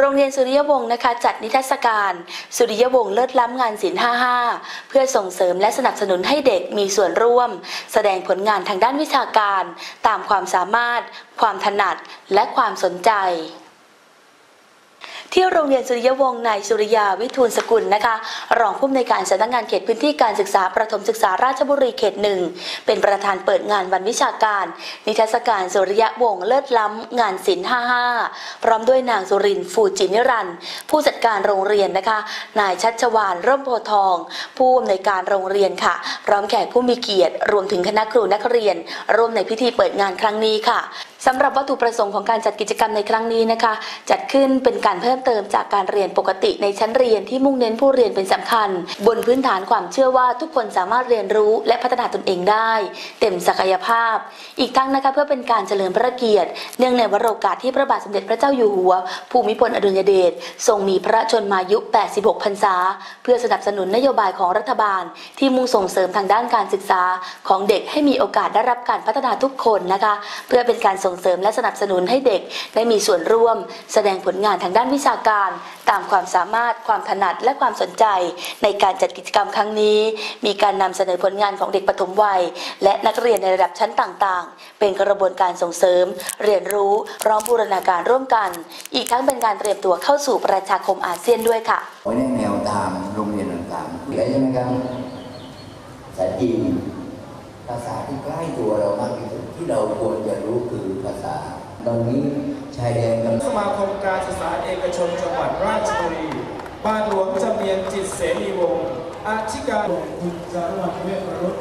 โรงเรียนสุริยวงศ์นะคะจัดนิทรรศการ สุริยวงศ์เลิศล้ำงานศิลป์55 เพื่อส่งเสริมและสนับสนุนให้เด็กมีส่วนร่วม แสดงผลงานทางด้านวิชาการ ตามความสามารถ ความถนัด และความสนใจ ที่โรงเรียนสุริยวงศ์นายสุริยาวิทูลสกุลนะคะ รองผู้อำนวยการสำนักงานเขตพื้นที่การศึกษาประถมศึกษาราชบุรีเขตหนึ่งเป็นประธานเปิดงานวันวิชาการ นิทรรศการสุริยวงศ์เลิศล้ำงานศิลป์55 พร้อมด้วยนางสุรินทร์ฟูจินิรันผู้จัดการโรงเรียนนะคะ นายชัชวานร่มโพทอง ผู้อำนวยการโรงเรียนค่ะ พร้อมแขกผู้มีเกียรติ รวมถึงคณะครูนักเรียน ร่วมในพิธีเปิดงานครั้งนี้ค่ะ สำหรับวัตถุประสงค์ของการจัดกิจกรรมในครั้งนี้นะคะ จัดขึ้นเป็นการเพิ่มเติมจากการเรียนปกติในชั้นเรียนที่มุ่งเน้นผู้เรียนเป็นสำคัญ บนพื้นฐานความเชื่อว่าทุกคนสามารถเรียนรู้และพัฒนาตนเองได้ เต็มศักยภาพ อีกทั้งนะคะเพื่อเป็นการเฉลิมพระเกียรติ เนื่องในวโรกาสที่พระบาทสมเด็จพระเจ้าอยู่หัว ภูมิพลอดุลยเดชทรงมีพระชนมายุ 86 พรรษา เพื่อสนับสนุนนโยบายของรัฐบาล ที่มุ่งส่งเสริมทางด้านการศึกษาของเด็กให้มีโอกาสได้รับการพัฒนาทุกคนนะคะ เพื่อเป็นการส่ง่งเสริมและสนับสนุนให้เด็กได้มีส่วนร่วม แสดงผลงานทางด้านวิชาการ ตามความสามารถ ความถนัดและความสนใจ ในการจัดกิจกรรมครั้งนี้ มีการนำเสนอผลงานของเด็กปฐมวัย และนักเรียนในระดับชั้นต่างๆ เป็นกระบวนการส่งเสริม เรียนรู้พร้อมบูรณาการร่วมกัน อีกทั้งเป็นการเตรียมตัวเข้าสู่ประชาคมอาเซียนด้วยค่ะไว้ในแนวทางโรงเรียนต่างๆเหลือใช่ไหมครับภาษาจีน ใกล้ตัวเรามากที่สุดที่เราควรจะรู้คือภาษา ตอนนี้ชายแดนกำลังสมาคมการศึกษาเอกชนจังหวัดราชบุรี บ้านหลวงจำเนียนจิตเสรีวงศ์อาชิการคุณจารวัตเวชรุษ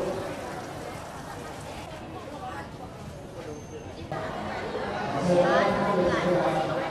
เ